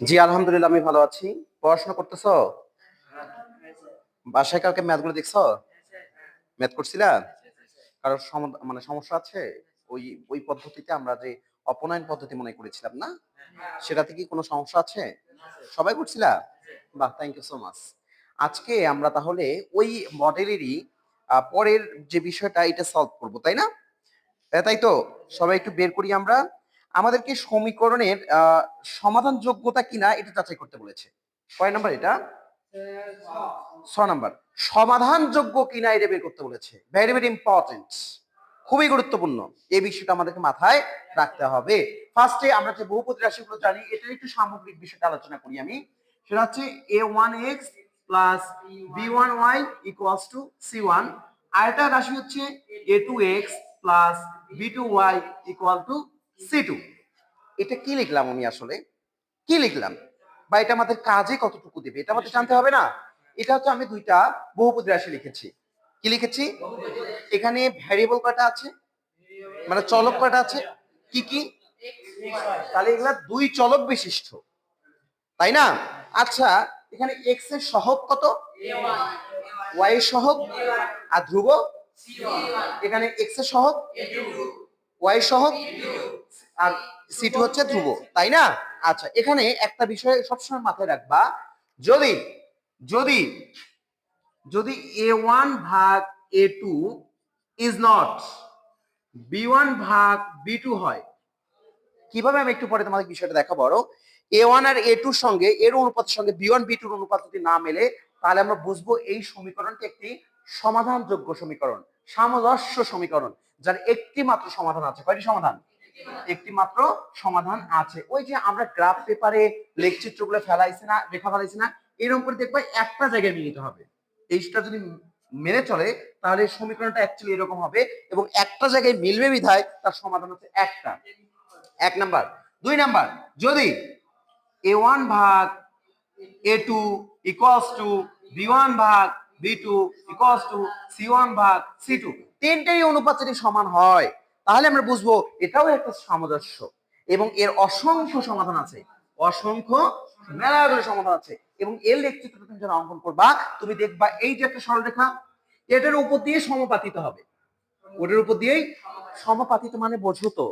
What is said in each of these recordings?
জি আলহামদুলিল্লাহ আমি ভালো আছি। পড়াশোনা করতেছো? বাসায় কালকে ম্যাথগুলো দেখছ ম্যাথ করছিলা? কারও মানে সমস্যা আছে? ওই ওই পদ্ধতিতে আমরা যে অপনয়ন পদ্ধতি মনে করেছিলাম না? সেটাতে কি কোনো সমস্যা আছে? সবাই করছিলা? বাহ থ্যাংক ইউ সো মাচ আজকে আমরা তাহলে ওই মডেলেরই পরের যে বিষয়টা এটা সলভ করব তাই না? তাই তো? সবাই একটু বের করি আমরা। আমাদেরকে সমীকরণের সমাধান যোগ্যতা কিনা এটা যাচাই করতে বলেছে। কয় নাম্বার এটা? ছ নাম্বার। সমাধান যোগ্য কিনা এটা বের করতে বলেছে। ভেরি ভেরি ইম্পর্টেন্ট খুবই গুরুত্বপূর্ণ। এই বিষয়টা আমাদেরকে মাথায় রাখতে হবে। ফার্স্টে আমরা যে বহুপতি রাশিগুলো জানি, এটার একটু সামগ্রিক বিষয়টা আলোচনা করি আমি। সেটা হচ্ছে A one X plus B one Y equals to C one আরেকটা রাশি হচ্ছে A two X plus B two Y equal to C two. এটা কি লিখলাম আমি আসলে? কি লিখলাম? বা এটা আমাদের কাজে কতটুকু দেবে? এটা আমাদের জানতে হবে না। এটা হচ্ছে আমি দুইটা বহুপদী রাশি লিখেছি। কি লিখেছি? এখানে ভ্যারিয়েবল কয়টা আছে? মানে চলক কয়টা আছে? কি কি? তাহলে এগুলা দুই চলক বিশিষ্ট। তাই না? আচ্ছা এখানে এক্সের সহগ কত? ওয়াই এর সহগ? আর ধ্রুব? এখানে এক্সের সহগ? ওয়াই সহগ আর সি টু হচ্ছে ধ্রুব, তাই না? আচ্ছা এখানে একটা বিষয় সবসময় মাথায় রাখবা, যদি যদি যদি এ ওয়ান ভাগ A two is not B one ভাগ বি টু হয়, কীভাবে আমি একটু পরে তোমাদের বিষয়টা দেখাবো আরও? এ ওয়ান আর এ টুর সঙ্গে, এর অনুপাতের সঙ্গে বি ওয়ান বি টুর অনুপাত যদি না মেলে, তাহলে আমরা বুঝব এই সমীকরণটি একটি সমাধানযোগ্য সমীকরণ। সামঞ্জস্য সমীকরণ, যার একটি মাত্র সমাধান আছে। কয়টি সমাধান? একটি মাত্র সমাধান আছে। ওই যে আমরা গ্রাফ পেপারে লেখচিত্রগুলো ফেলাইছি না রেখা ফেলাইছি না, এরকম করে দেখবা একটা জায়গায় মিলিত হবে। এইটা যদি মেনে চলে, তাহলে সমীকরণটা অ্যাকচুয়ালি এরকম হবে এবং একটা জায়গায় মিলবে বিধায় তার সমাধান হচ্ছে একটা। এক নাম্বার। দুই নাম্বার। যদি এ ওয়ান ভাগ A two equals to B one ভাগ B two equals to C one ভাগ সি টু তিনটেই অনুপাত যদি সমান হয়, তাহলে আমরা বুঝব এটাও একটা সামঞ্জস্য। এবং এর অসংখ্য সমাধান আছে। অসংখ্য মেলাগুলো সমাধান আছে। এবং এর লেখচিত্র তুমি যখন অঙ্কন করবা, তুমি দেখবা এই যে একটা সরলরেখা, এটার উপর দিয়ে সমপাতিত হবে। ওটার উপর দিয়েই সমপাতিত মানে বোঝো তো।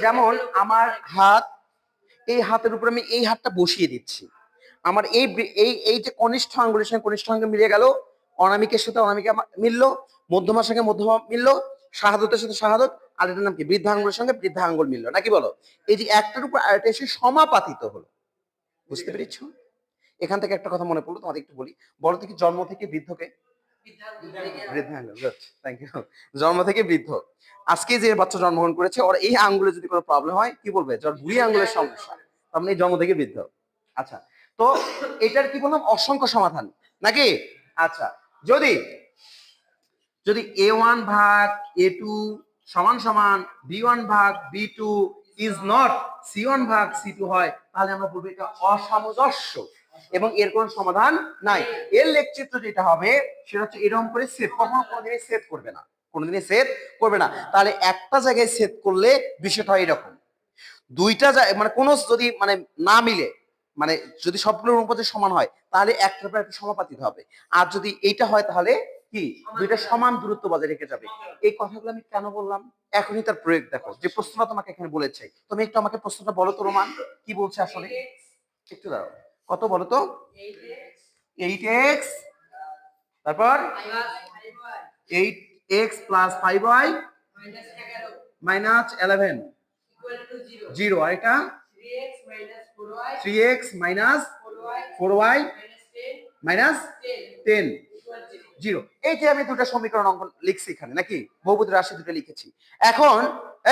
যেমন আমার হাত, এই হাতের উপর আমি এই হাতটা বসিয়ে দিচ্ছি। আমার এই এই এই যে কনিষ্ঠ আঙ্গুলের সঙ্গে কনিষ্ঠ আঙ্গুল মিলে গেল অনামিকের সাথে অনামিকা মিললো, মধ্যমার সঙ্গে মধ্যমা মিললো, শাহাদতের সাথে শাহাদত, আর এটার নাম কি? বৃদ্ধা আঙ্গুলের সঙ্গে বৃদ্ধা আঙ্গুল মিললো, নাকি বলো? এই যে একটার উপর আরেকটা এসে সমাপাতিত হলো। বুঝতে পেরেছ? এখান থেকে একটা কথা মনে পড়ল, তোমাদের একটু বলি। বলো তো কি, জন্ম থেকে বৃদ্ধকে জন্ম থেকে বৃদ্ধ। আজকে যে বাচ্চা জন্মগ্রহণ করেছে, ওর এই আঙ্গুলে যদি কোনো প্রবলেম হয়, কি বলবে? যার বুড়ি আঙ্গুলের সমস্যা, তার মানে জন্ম থেকে বৃদ্ধ। আচ্ছা তো এটার কি বললাম? অসংখ্য সমাধান, নাকি? আচ্ছা যদি যদি এ ওয়ান ভাগ এ টু সমান সমান বি ওয়ান ভাগ B two is not C one ভাগ সি টু হয়, তাহলে আমরা বলব এটা অসামঞ্জস্য এবং এর কোনো সমাধান নাই। এর লেখচিত্র যেটা হবে, সেটা হচ্ছে এরকম করে সেট কখনো কোনোদিনই সেট করবে না, কোনোদিনই সেট করবে না। তাহলে একটা জায়গায় সেট করলে বিষয়টা হয় এরকম। দুইটা মানে কোনো যদি মানে না মিলে মানে যদি সবগুলোর অনুপাতে সমান হয় তাহলে একটার পর একটা সমাপাতিত হবে। আর যদি এইটা হয় তাহলে কি? দুইটা সমান দূরত্ব বজায় রেখে যাবে। এই কথাগুলো আমি কেন বললাম? এখনই তার প্রয়োগ দেখো। যে প্রশ্নটা তোমাকে এখানে বলেছে। তুমি একটু আমাকে প্রশ্নটা বলো তো রোমান। কি বলছে আসলে? একটু দাঁড়াও। কত বলো তো? এইট এক্স তারপর eight X plus five Y minus eleven zero আর এটা? Three X minus four Y minus ten zero এই যে আমি দুটো সমীকরণ অঙ্কন লিখছি এখানে, নাকি? বহুপতি রাশি দুটো লিখেছি। এখন,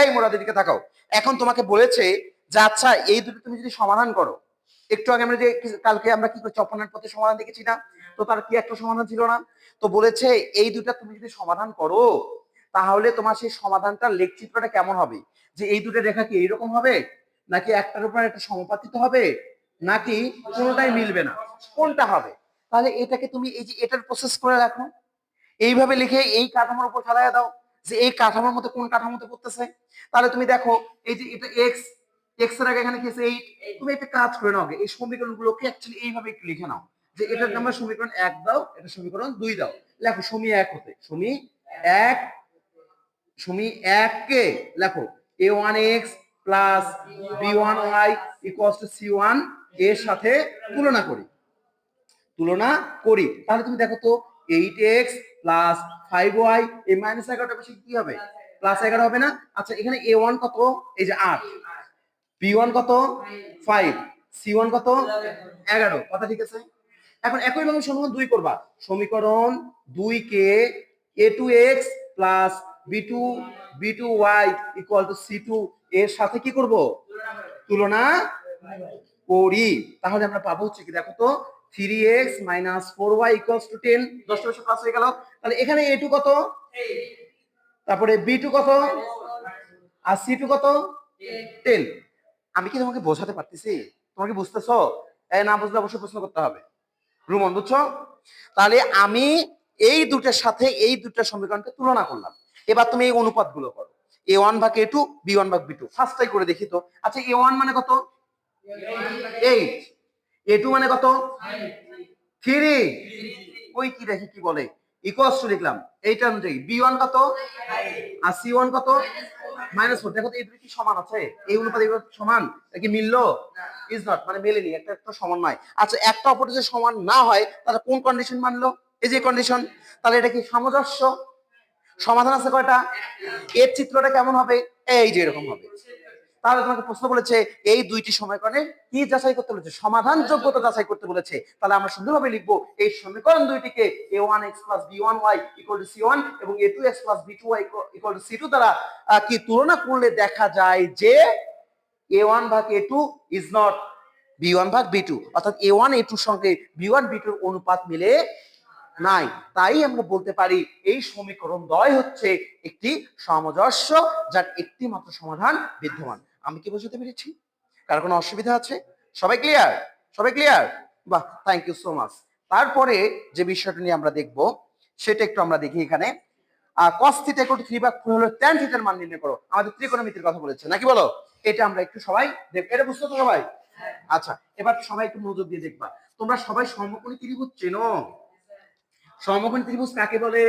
এই মোরাদের দিকে তাকাও। এখন তোমাকে বলেছে যে আচ্ছা এই দুটো তুমি যদি সমাধান করো, একটু আগে আমরা যে কালকে আমরা কি করছি অপনার পথে সমাধান দেখেছি না? তো তার কি একটা সমাধান ছিল না? তো বলেছে, এই দুটা তুমি যদি সমাধান করো, তাহলে তোমার সেই সমাধানটা লেখচিত্রটা কেমন হবে? যে, এই দুটো রেখা কি এইরকম হবে? নাকি একটার উপর একটা সমাপাতিত হবে? নাকি কোনোটাই মিলবে না? কোনটা হবে? তাহলে এটাকে তুমি এই যে এটার প্রসেস করে রাখো। এইভাবে লিখে এই কাঠামোর উপর ফেলাইয়া দাও যে এই কাঠামোর মধ্যে কোন কাঠামোতে পড়তেছে। তাহলে তুমি দেখো, এই যে এটা এক্স এক্সের আগে এখানে কি আছে? এইট তুমি একটা কাজ করে নাও এই সমীকরণগুলোকে অ্যাকচুয়ালি এইভাবে একটু লিখে নাও। যে এটার নাম্বার সমীকরণ এক দাও, এটা সমীকরণ দুই দাও। লেখো, সমী এক হতে, সমী এক সমী এক কে? লেখো A one X plus B one Y equals to C ওয়ানের সাথে তুলনা করি। তুলনা করি। তাহলে তুমি দেখো তো eight X plus five Y এই মাইনাস এগারোটা বেশি কি হবে? প্লাস এগারো হবে না? আচ্ছা এখানে এ ওয়ান কত? এই যে আট। বি ওয়ান কত? ফাইভ সি ওয়ান কত? এগারো। কথা ঠিক আছে? এখন একইভাবে সমীকরণ দুই করবা। সমীকরণ দুই কে A two X plus B two B two Y equal to C two এর সাথে কি করব? তুলনা করি। তাহলে আমরা পাবো হচ্ছে কি, দেখো তো three X minus four Y equals to ten দশটা বছর প্লাস হয়ে গেল। তাহলে এখানে এ টু কত? তারপরে বি টু কত? আর সি টু কত? টেন আমি কি তোমাকে বোঝাতে পারতেছি? তোমাকে বুঝতেছো? এই না বুঝলে অবশ্যই প্রশ্ন করতে হবে। রুমন, বুঝছ? তাহলে আমি এই দুটার সাথে এই দুটা সমীকরণকে তুলনা করলাম। এবার তুমি এই অনুপাতগুলো করো। এ ওয়ান ভাগ এ টু বি ওয়ান ভাগ বি টু ফার্স্টটাই করে দেখি তো। আচ্ছা এ ওয়ান মানে কত? এইট এ টু মানে কত? থ্রি ওই কি দেখি, কি বলে? ইকুয়ালস টু লিখলাম এইটা অনুযায়ী। বি ওয়ান কত? আর সি ওয়ান কত? মাইনাস ফোর দেখো এই দুটো কি সমান আছে? এই অনুপাত এগুলো সমান? কি মিললো? ইজ নট মানে মেলেনি, একটা একটা সমান নয়। আচ্ছা একটা অপরটা যে সমান না হয়, তাহলে কোন কন্ডিশন মানলো? এই যে কন্ডিশন তাহলে এটা কি সামঞ্জস্য? সমাধান আছে কয়টা? এর চিত্রটা কেমন হবে? এই যে এরকম হবে। তাহলে তোমাকে প্রশ্ন বলেছে, এই দুইটি সমীকরণে কি যাচাই করতে বলেছে? সমাধান যোগ্যতা যাচাই করতে বলেছে। তাহলে আমরা সুন্দরভাবে লিখব, এই সমীকরণ দুইটিকে A one X plus B one Y equal to C one এবং A two X plus B two Y equal to C two দ্বারা কি তুলনা করলে দেখা যায় যে এ ওয়ান ভাগ A two is not B one ভাগ বি টু অর্থাৎ এ ওয়ান এ টুর সঙ্গে বি ওয়ান বি টুর অনুপাত মিলে নাই। তাই আমরা বলতে পারি, এই সমীকরণ দ্বয় হচ্ছে একটি সামঞ্জস্য যার একটি মাত্র সমাধান বিদ্যমান। আমি কি বোঝাতে পেরেছি? কার কোনো অসুবিধা আছে? সবাই ক্লিয়ার সবাই ক্লিয়ার বাহ থ্যাংক ইউ সো মাচ তারপরে যে বিষয়টা নিয়ে আমরা দেখব, সেটা একটু আমরা দেখি এখানে। কস থিটা ইকুয়াল টু 3 ভাগ 4 হলো tan থিটার মান নির্ণয় করো। আমাদের ত্রিকোণমিতির কথা বলেছে, নাকি বলো? এটা আমরা একটু সবাই দেখ, এটা বুঝতে তো সবাই? আচ্ছা এবার সবাই একটু মনোযোগ দিয়ে দেখবা। তোমরা সবাই সমকোণী ত্রিভুজ চেনো? সমকোণী ত্রিভুজ কাকে বলে?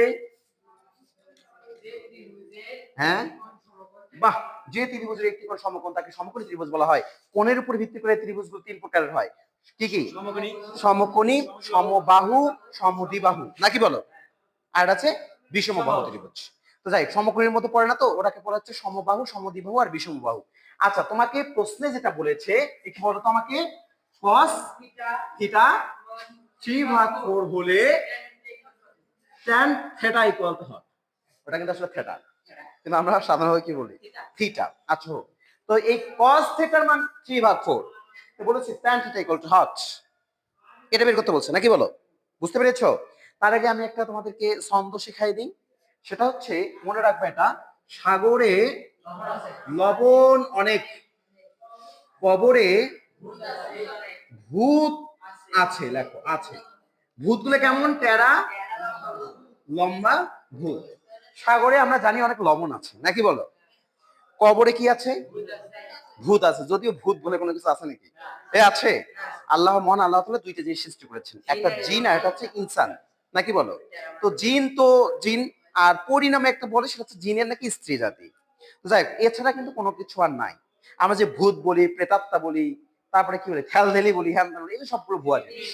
হ্যাঁ? বাহ যে ত্রিভুজের একটি করে সমকোণ তাকে সমকোণী ত্রিভুজ বলা হয়। কোণের উপর ভিত্তি করে ত্রিভুজগুলো তিন প্রকারের হয়। কি কি? সমকোণী। সমবাহু সমদ্বিবাহু নাকি বলো? আর আছে বিষমবাহু ত্রিভুজ। তো যাই সমকোণীর মধ্যে পড়ে না তো ওটাকে বলা হচ্ছে সমবাহু সমদ্বিবাহু আর বিষমবাহু। আচ্ছা তোমাকে প্রশ্নে যেটা বলেছে একটু বলো তো আমাকে? cos থিটা থ্রি ভাগ ফোর হলে tan থিটা ইকুয়াল টু হয় ওটা কিন্তু আসলে থিটা কিন্তু আমরা সাধারণভাবে কি বলি? থিটা আচ্ছা। হোক। তো এই cos থিটার মান 3 ভাগ 4 তো বলেছি tan থিটা ইকুয়াল টু হট এটা বের করতে বলছে নাকি বলো? বুঝতে পেরেছ? তার আগে আমি একটা তোমাদেরকে ছন্দ শিখাই দিই। সেটা হচ্ছে মনে রাখবে এটা সাগরে লবণ অনেক। কবরে ভূত আছে লেখো আছে। ভূতগুলো কেমন? টেরা। লম্বা ভূত সাগরে আমরা জানি অনেক লবণ আছে নাকি বলো? কবরে কি আছে? ভূত আছে। যদিও ভূত বলে কোনো কিছু আছে নাকি? এ আছে। আল্লাহ মহান আল্লাহ তাআলা দুইটা জিনিস সৃষ্টি করেছেন। একটা জিন আর একটা হচ্ছে ইনসান নাকি বলো? তো জিন তো জিন আর পরিণামে একটা বলে সেটা হচ্ছে জিনের নাকি স্ত্রী জাতি। যাই হোক, এছাড়া কিন্তু কোনো কিছু আর নাই। আমরা যে ভূত বলি প্রেতাত্মা বলি তারপরে কি বলি? খেলদেলি বলি হ্যান এগুলো সবগুলো ভুয়া জিনিস।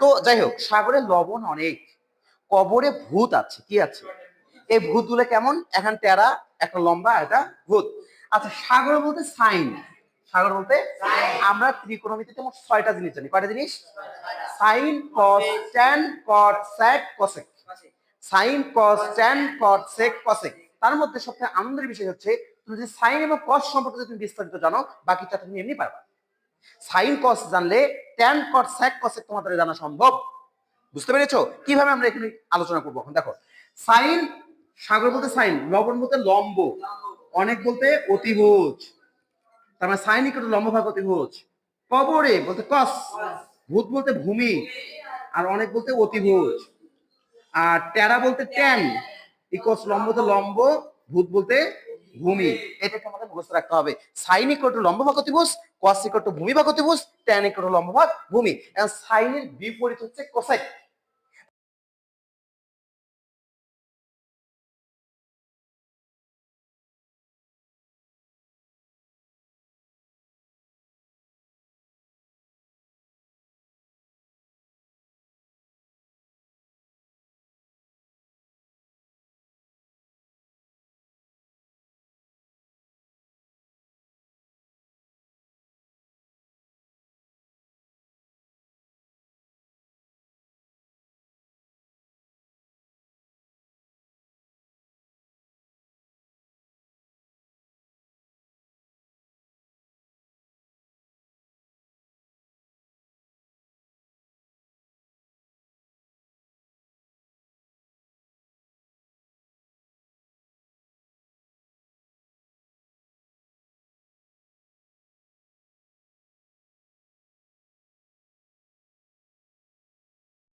তো যাই হোক সাগরে লবণ অনেক। কবরে ভূত আছে কি আছে? এই ভূতগুলো কেমন? এখন টেরা একটা লম্বা একটা ভূত। আচ্ছা সাগর বলতে সাইন। সাগর বলতে আমরা ত্রিকোণমিতিতে মোট ছয়টা জিনিস জানি। কয়টা জিনিস? Sine cos tan cot sec cosec sine cos tan cot sec cosec তার মধ্যে সবচেয়ে আনন্দের বিষয় হচ্ছে তুমি যদি সাইন এবং কস সম্পর্কে তুমি বিস্তারিত জানো বাকিটা তুমি এমনি পারবা। সাইন কস জানলে ট্যান কট স্যাক কসেক তোমাদের জানা সম্ভব। বুঝতে পেরেছ? কীভাবে আমরা এখানে আলোচনা করব? এখন দেখো, সাইন, সাগর বলতে সাইন, লবণ বলতে লম্ব, অনেক বলতে অতিভুজ। তার মানে সাইন ইকুয়াল লম্ব ভাগ অতিভুজ। কবরে বলতে কস, ভূত বলতে ভূমি, আর অনেক বলতে অতিভুজ। আর টেরা বলতে ট্যান ইকস লম্ব বলতে লম্ব, ভূত বলতে ভূমি। এটাকে আমাদের মুখস্থ রাখতে হবে। সাইন ইকুয়াল টু লম্ব ভাগ অতিভুজ কস ইকুয়াল টু ভূমি ভাগ অতিভুজ ট্যান ইকুয়াল টু লম্ব ভাগ ভূমি। সাইনের বিপরীত হচ্ছে কোসাইন